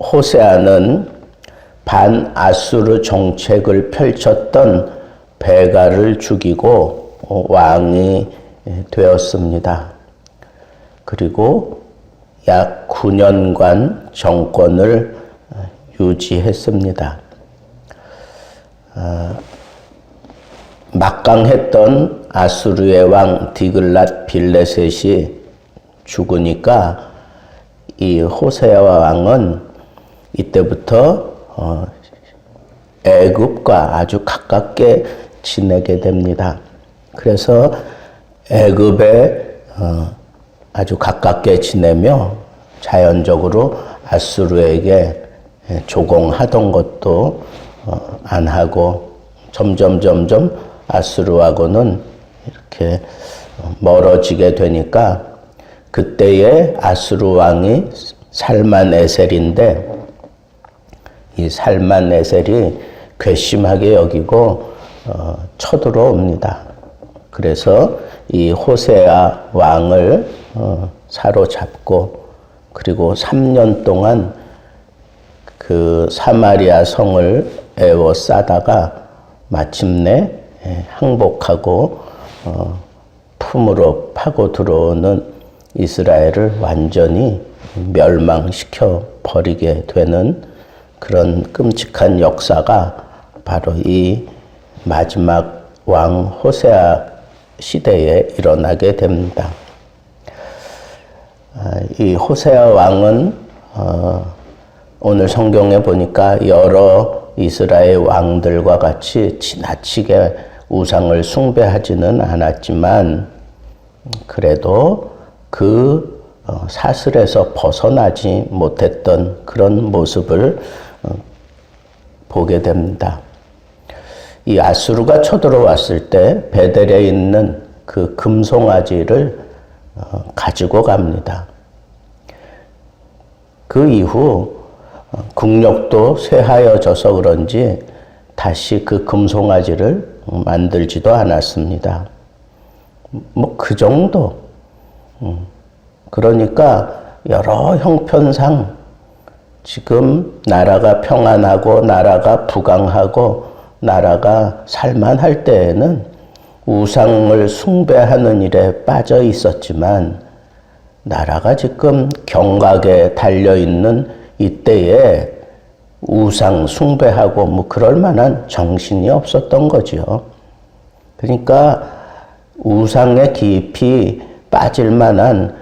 호세아는 반아수르 정책을 펼쳤던 베가를 죽이고 왕이 되었습니다. 그리고 약 9년간 정권을 유지했습니다. 아, 막강했던 아수르의 왕 디글랏 빌레셋이 죽으니까 이 호세아 왕은 이때부터 어, 애굽과 아주 가깝게 지내게 됩니다. 그래서 애굽에 어, 아주 가깝게 지내며 자연적으로 아수르에게 조공하던 것도 어, 안 하고 점점 점점 아수르하고는 이렇게 멀어지게 되니까 그때의 아수르 왕이 살만 에셀인데 이 살만 에셀이 괘씸하게 여기고 어, 쳐들어옵니다. 그래서 이 호세아 왕을 어, 사로잡고 그리고 3년 동안 그 사마리아 성을 에워싸다가 마침내 예, 항복하고 어, 품으로 파고 들어오는 이스라엘을 완전히 멸망시켜 버리게 되는 그런 끔찍한 역사가 바로 이 마지막 왕 호세아 시대에 일어나게 됩니다. 아, 이 호세아 왕은 어, 오늘 성경에 보니까 여러 이스라엘 왕들과 같이 지나치게 우상을 숭배하지는 않았지만 그래도 그 어, 사슬에서 벗어나지 못했던 그런 모습을 어, 보게 됩니다. 이 아수르가 쳐들어왔을 때 베델에 있는 그 금송아지를 어, 가지고 갑니다. 그 이후 국력도 쇠하여져서 그런지 다시 그 금송아지를 만들지도 않았습니다. 뭐 그 정도. 음. 그러니까 여러 형편상 지금 나라가 평안하고 나라가 부강하고 나라가 살만할 때에는 우상을 숭배하는 일에 빠져 있었지만 나라가 지금 경각에 달려 있는 이때에 우상 숭배하고 뭐 그럴 만한 정신이 없었던 거죠. 그러니까 우상에 깊이 빠질 만한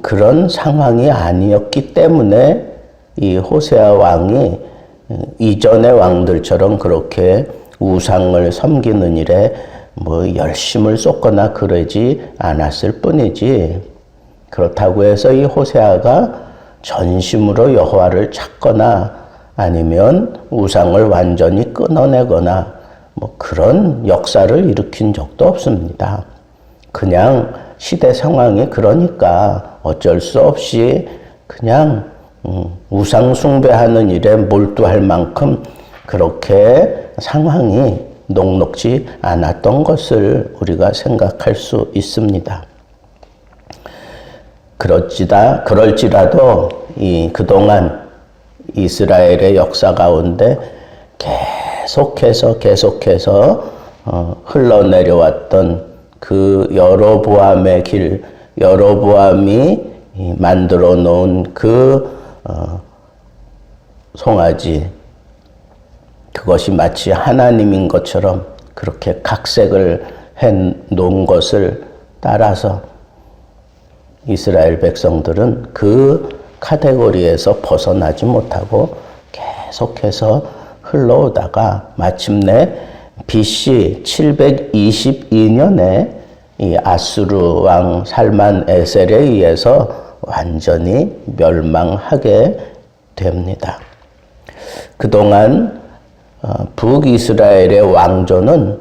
그런 상황이 아니었기 때문에 이 호세아 왕이 이전의 왕들처럼 그렇게 우상을 섬기는 일에 뭐 열심을 쏟거나 그러지 않았을 뿐이지 그렇다고 해서 이 호세아가 전심으로 여호와를 찾거나 아니면 우상을 완전히 끊어내거나 뭐 그런 역사를 일으킨 적도 없습니다. 그냥 시대 상황이 그러니까 어쩔 수 없이 그냥 음, 우상 숭배하는 일에 몰두할 만큼 그렇게 상황이 녹록지 않았던 것을 우리가 생각할 수 있습니다. 그렇지다, 그럴지라도 이 그동안 이스라엘의 역사 가운데 계속해서 계속해서 어, 흘러내려왔던 그 여로보암의 길, 여로보암이 만들어 놓은 그 어, 송아지, 그것이 마치 하나님인 것처럼 그렇게 각색을 해 놓은 것을 따라서 이스라엘 백성들은 그 카테고리에서 벗어나지 못하고 계속해서 흘러오다가 마침내 BC 722년에 이 아수르 왕 살만 에셀에 의해서 완전히 멸망하게 됩니다. 그동안 어, 북이스라엘의 왕조는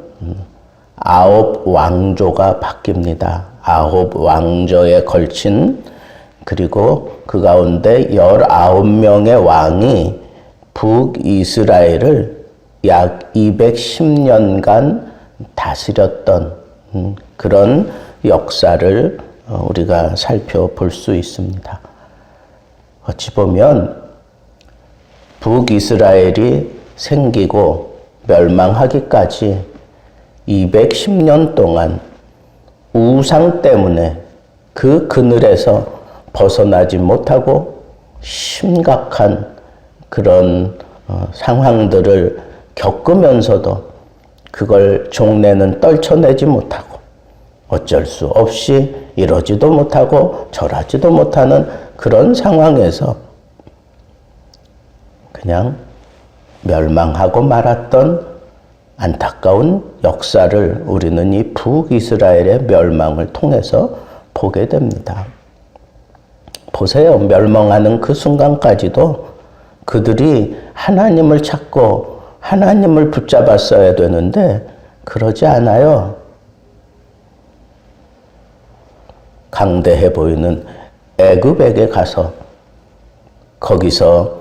아홉 왕조가 바뀝니다. 아홉 왕조에 걸친 그리고 그 가운데 열아홉 명의 왕이 북이스라엘을 약 210년간 다스렸던 음, 그런 역사를 어, 우리가 살펴볼 수 있습니다. 어찌 보면 북이스라엘이 생기고 멸망하기까지 210년 동안 우상 때문에 그 그늘에서 벗어나지 못하고 심각한 그런 어, 상황들을 겪으면서도 그걸 종래는 떨쳐내지 못하고 어쩔 수 없이 이러지도 못하고 저러지도 못하는 그런 상황에서 그냥 멸망하고 말았던 안타까운 역사를 우리는 이 북이스라엘의 멸망을 통해서 보게 됩니다. 보세요. 멸망하는 그 순간까지도 그들이 하나님을 찾고 하나님을 붙잡았어야 되는데 그러지 않아요. 강대해 보이는 애굽에게 가서 거기서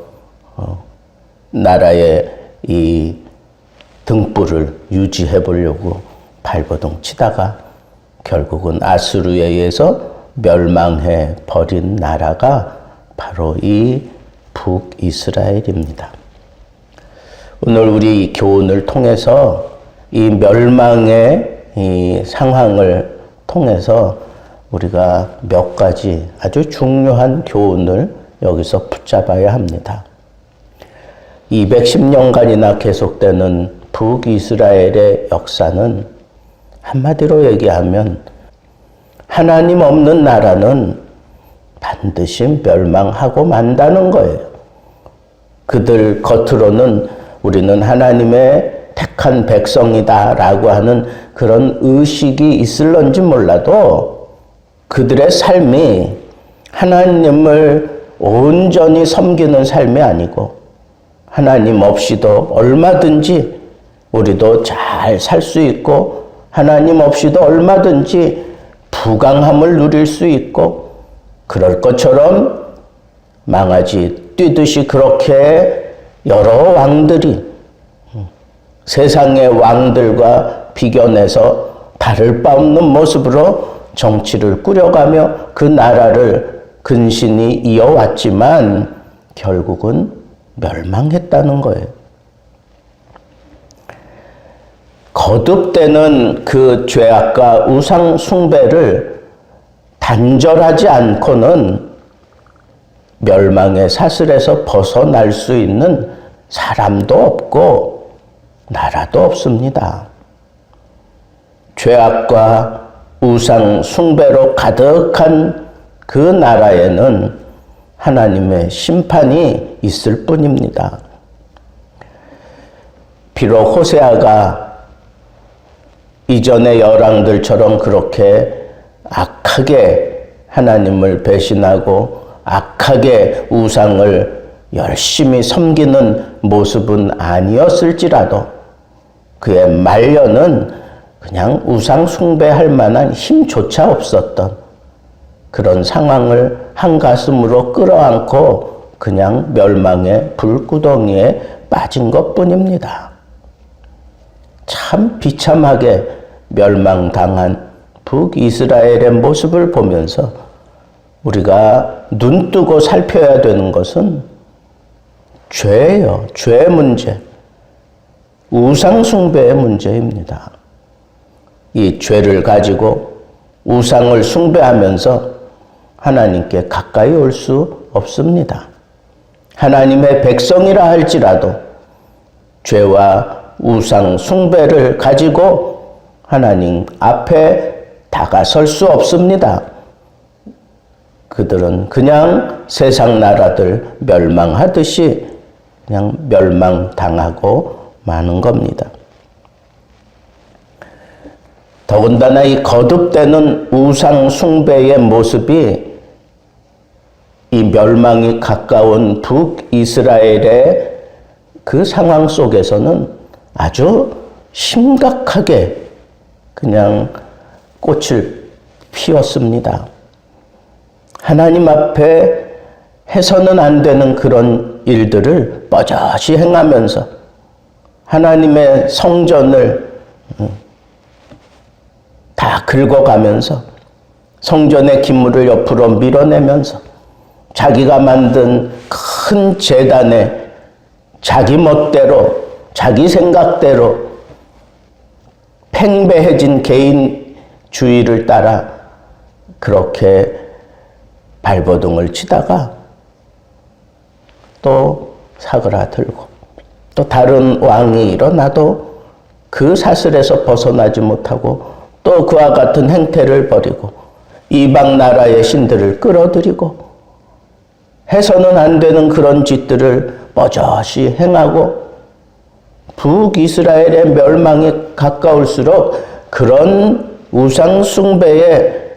어, 나라의 이 등불을 유지해 보려고 발버둥 치다가 결국은 아수르에 의해서 멸망해 버린 나라가 바로 이 북이스라엘입니다. 오늘 우리 교훈을 통해서 이 멸망의 이 상황을 통해서 우리가 몇 가지 아주 중요한 교훈을 여기서 붙잡아야 합니다. 210년간이나 계속되는 북이스라엘의 역사는 한마디로 얘기하면 하나님 없는 나라는 반드시 멸망하고 만다는 거예요. 그들 겉으로는 우리는 하나님의 택한 백성이다라고 하는 그런 의식이 있을런지 몰라도 그들의 삶이 하나님을 온전히 섬기는 삶이 아니고 하나님 없이도 얼마든지 우리도 잘 살 수 있고 하나님 없이도 얼마든지 부강함을 누릴 수 있고 그럴 것처럼 망아지 뛰듯이 그렇게 여러 왕들이 세상의 왕들과 비견해서 다를 바 없는 모습으로 정치를 꾸려가며 그 나라를 근신히 이어왔지만 결국은 멸망했다는 거예요. 거듭되는 그 죄악과 우상 숭배를 단절하지 않고는 멸망의 사슬에서 벗어날 수 있는 사람도 없고 나라도 없습니다. 죄악과 우상 숭배로 가득한 그 나라에는 하나님의 심판이 있을 뿐입니다. 비록 호세아가 이전의 열왕들처럼 그렇게 악하게 하나님을 배신하고 악하게 우상을 열심히 섬기는 모습은 아니었을지라도 그의 말년은 그냥 우상 숭배할 만한 힘조차 없었던 그런 상황을 한 가슴으로 끌어안고 그냥 멸망의 불구덩이에 빠진 것 뿐입니다. 참 비참하게 멸망당한 북이스라엘의 모습을 보면서 우리가 눈 뜨고 살펴야 되는 것은 죄예요. 죄 문제. 우상숭배의 문제입니다. 이 죄를 가지고 우상을 숭배하면서 하나님께 가까이 올 수 없습니다. 하나님의 백성이라 할지라도 죄와 우상 숭배를 가지고 하나님 앞에 다가설 수 없습니다. 그들은 그냥 세상 나라들 멸망하듯이 그냥 멸망당하고 마는 겁니다. 더군다나 이 거듭되는 우상 숭배의 모습이 이 멸망이 가까운 북이스라엘의 그 상황 속에서는 아주 심각하게 그냥 꽃을 피웠습니다. 하나님 앞에 해서는 안 되는 그런 일들을 뻐젓이 행하면서 하나님의 성전을 음, 다 긁어가면서 성전의 기물을 옆으로 밀어내면서 자기가 만든 큰 재단에 자기 멋대로, 자기 생각대로 팽배해진 개인주의를 따라 그렇게 발버둥을 치다가 또 사그라들고 또 다른 왕이 일어나도 그 사슬에서 벗어나지 못하고 또 그와 같은 행태를 벌이고 이방 나라의 신들을 끌어들이고 해서는 안 되는 그런 짓들을 뻐젓이 행하고 북이스라엘의 멸망에 가까울수록 그런 우상 숭배의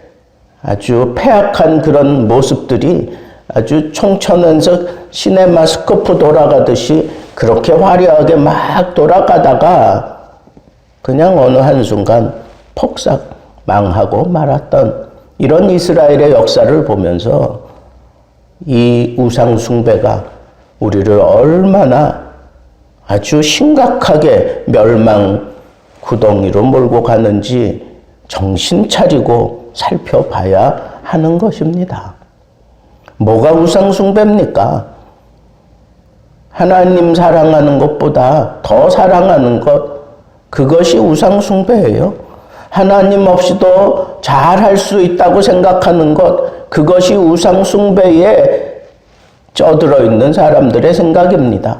아주 폐악한 그런 모습들이 아주 총천연석 시네마 스코프 돌아가듯이 그렇게 화려하게 막 돌아가다가 그냥 어느 한순간 폭삭 망하고 말았던 이런 이스라엘의 역사를 보면서 이 우상숭배가 우리를 얼마나 아주 심각하게 멸망 구덩이로 몰고 가는지 정신 차리고 살펴봐야 하는 것입니다. 뭐가 우상숭배입니까? 하나님 사랑하는 것보다 더 사랑하는 것, 그것이 우상숭배예요. 하나님 없이도 잘 할 수 있다고 생각하는 것, 그것이 우상숭배에 쩌들어 있는 사람들의 생각입니다.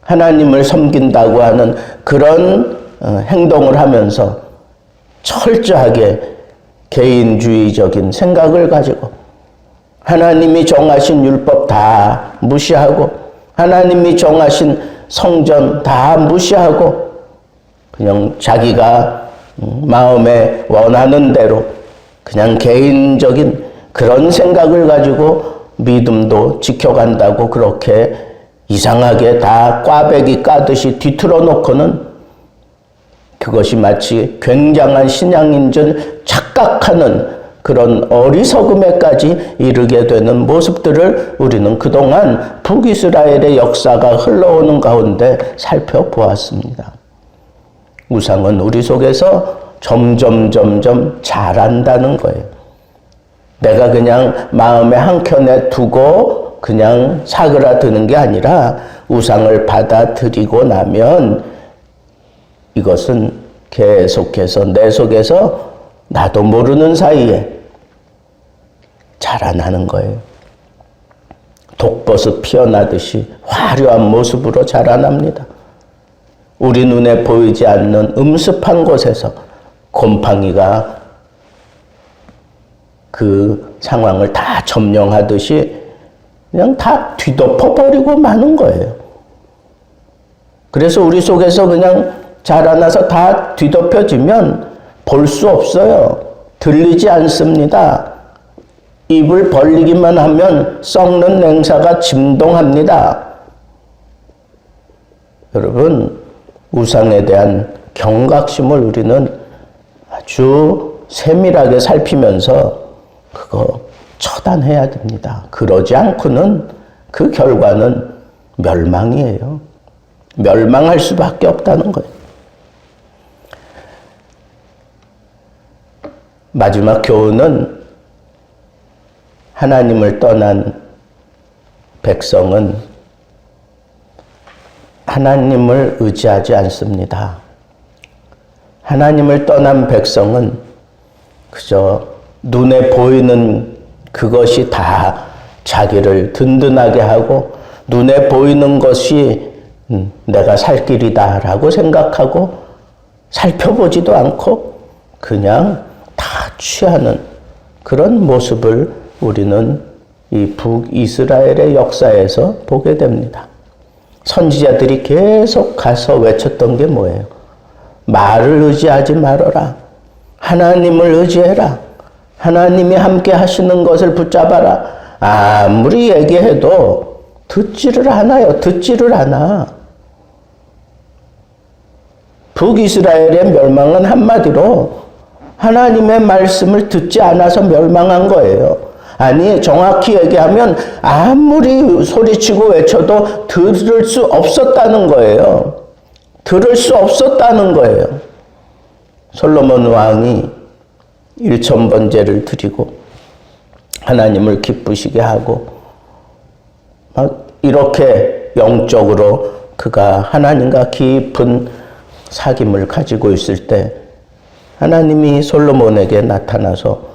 하나님을 섬긴다고 하는 그런 어, 행동을 하면서 철저하게 개인주의적인 생각을 가지고 하나님이 정하신 율법 다 무시하고 하나님이 정하신 성전 다 무시하고 그냥 자기가 음, 마음에 원하는 대로 그냥 개인적인 그런 생각을 가지고 믿음도 지켜간다고 그렇게 이상하게 다 꽈배기 까듯이 뒤틀어 놓고는 그것이 마치 굉장한 신앙인 줄 착각하는 그런 어리석음에까지 이르게 되는 모습들을 우리는 그동안 북이스라엘의 역사가 흘러오는 가운데 살펴보았습니다. 우상은 우리 속에서 점점 점점 자란다는 거예요. 내가 그냥 마음에 한켠에 두고 그냥 사그라드는 게 아니라 우상을 받아들이고 나면 이것은 계속해서 내 속에서 나도 모르는 사이에 자라나는 거예요. 독버섯 피어나듯이 화려한 모습으로 자라납니다. 우리 눈에 보이지 않는 음습한 곳에서 곰팡이가 그 상황을 다 점령하듯이 그냥 다 뒤덮어 버리고 마는 거예요. 그래서 우리 속에서 그냥 자라나서 다 뒤덮여지면 볼 수 없어요. 들리지 않습니다. 입을 벌리기만 하면 썩는 냉사가 진동합니다. 여러분, 우상에 대한 경각심을 우리는 아주 세밀하게 살피면서 그거 처단해야 됩니다. 그러지 않고는 그 결과는 멸망이에요. 멸망할 수밖에 없다는 거예요. 마지막 교훈은 하나님을 떠난 백성은 하나님을 의지하지 않습니다. 하나님을 떠난 백성은 그저 눈에 보이는 그것이 다 자기를 든든하게 하고 눈에 보이는 것이 음, 내가 살 길이다라고 생각하고 살펴보지도 않고 그냥 다 취하는 그런 모습을 우리는 이 북이스라엘의 역사에서 보게 됩니다. 선지자들이 계속 가서 외쳤던 게 뭐예요? 말을 의지하지 말아라. 하나님을 의지해라. 하나님이 함께 하시는 것을 붙잡아라. 아무리 얘기해도 듣지를 않아요. 듣지를 않아. 북이스라엘의 멸망은 한마디로 하나님의 말씀을 듣지 않아서 멸망한 거예요. 아니, 정확히 얘기하면 아무리 소리치고 외쳐도 들을 수 없었다는 거예요. 들을 수 없었다는 거예요. 솔로몬 왕이 일천 번제를 드리고 하나님을 기쁘시게 하고 막 이렇게 영적으로 그가 하나님과 깊은 사귐을 가지고 있을 때 하나님이 솔로몬에게 나타나서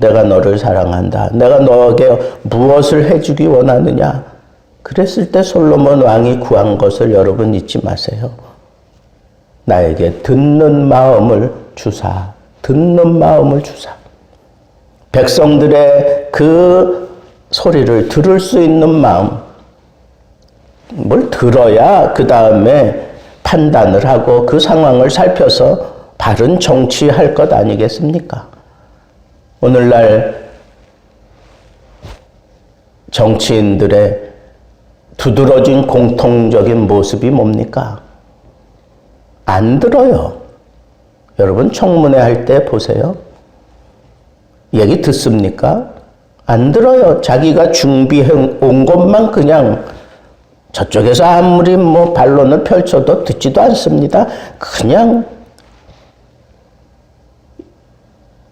내가 너를 사랑한다. 내가 너에게 무엇을 해주기 원하느냐? 그랬을 때 솔로몬 왕이 구한 것을 여러분 잊지 마세요. 나에게 듣는 마음을 주사. 듣는 마음을 주사. 백성들의 그 소리를 들을 수 있는 마음. 뭘 들어야 그 다음에 판단을 하고 그 상황을 살펴서 바른 정치할 것 아니겠습니까? 오늘날 정치인들의 두드러진 공통적인 모습이 뭡니까? 안 들어요. 여러분 청문회 할 때 보세요. 얘기 듣습니까? 안 들어요. 자기가 준비해 온 것만 그냥 저쪽에서 아무리 뭐 반론을 펼쳐도 듣지도 않습니다. 그냥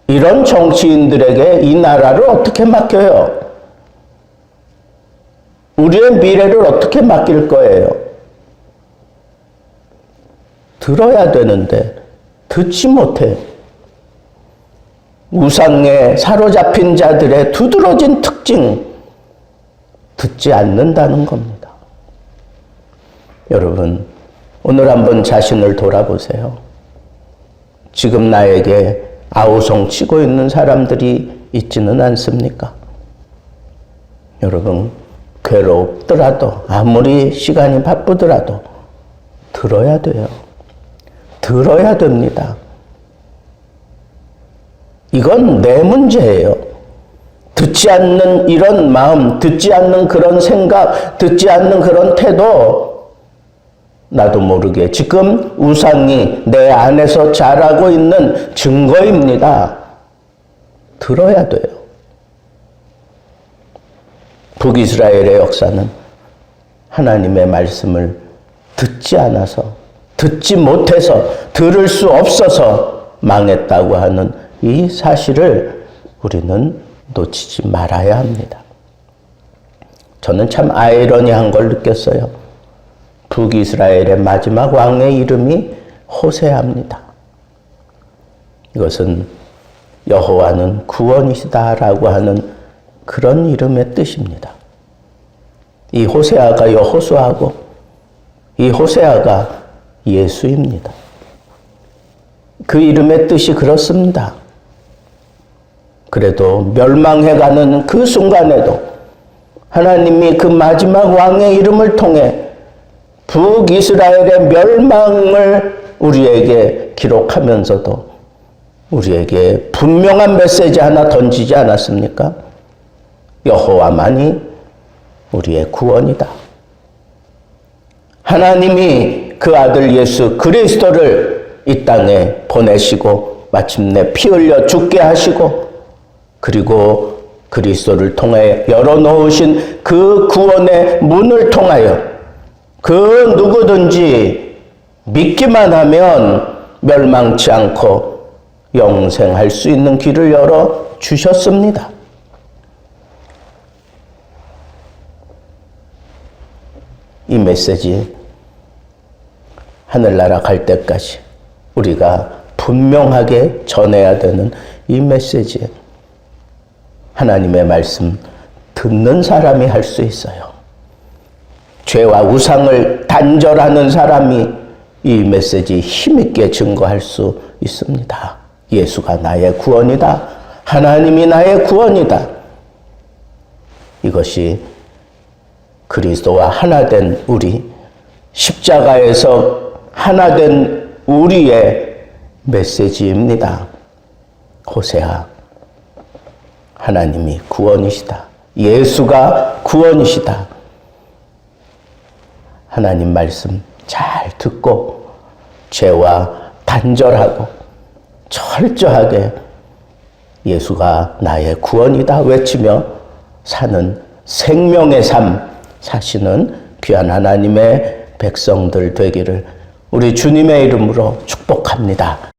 이런 정치인들에게 이 나라를 어떻게 맡겨요? 우리의 미래를 어떻게 맡길 거예요? 들어야 되는데 듣지 못해. 우상에 사로잡힌 자들의 두드러진 특징 듣지 않는다는 겁니다. 여러분, 오늘 한번 자신을 돌아보세요. 지금 나에게 아우성 치고 있는 사람들이 있지는 않습니까? 여러분, 괴롭더라도, 아무리 시간이 바쁘더라도, 들어야 돼요. 들어야 됩니다. 이건 내 문제예요. 듣지 않는 이런 마음, 듣지 않는 그런 생각, 듣지 않는 그런 태도, 나도 모르게 지금 우상이 내 안에서 자라고 있는 증거입니다. 들어야 돼요. 북이스라엘의 역사는 하나님의 말씀을 듣지 않아서, 듣지 못해서, 들을 수 없어서 망했다고 하는 이 사실을 우리는 놓치지 말아야 합니다. 저는 참 아이러니한 걸 느꼈어요. 북이스라엘의 마지막 왕의 이름이 호세아입니다. 이것은 여호와는 구원이시다라고 하는 그런 이름의 뜻입니다. 이 호세아가 여호수아고 이 호세아가 예수입니다. 그 이름의 뜻이 그렇습니다. 그래도 멸망해가는 그 순간에도 하나님이 그 마지막 왕의 이름을 통해 북이스라엘의 멸망을 우리에게 기록하면서도 우리에게 분명한 메시지 하나 던지지 않았습니까? 여호와만이 우리의 구원이다. 하나님이 그 아들 예수 그리스도를 이 땅에 보내시고 마침내 피 흘려 죽게 하시고 그리고 그리스도를 통해 열어놓으신 그 구원의 문을 통하여 그 누구든지 믿기만 하면 멸망치 않고 영생할 수 있는 길을 열어 주셨습니다. 이 메시지 하늘나라 갈 때까지 우리가 분명하게 전해야 되는 이 메시지 하나님의 말씀 듣는 사람이 할 수 있어요. 죄와 우상을 단절하는 사람이 이 메시지 힘있게 증거할 수 있습니다. 예수가 나의 구원이다. 하나님이 나의 구원이다. 이것이 그리스도와 하나 된 우리, 십자가에서 하나 된 우리의 메시지입니다. 호세아, 하나님이 구원이시다. 예수가 구원이시다. 하나님 말씀 잘 듣고 죄와 단절하고 철저하게 예수가 나의 구원이다 외치며 사는 생명의 삶 사시는 귀한 하나님의 백성들 되기를 우리 주님의 이름으로 축복합니다.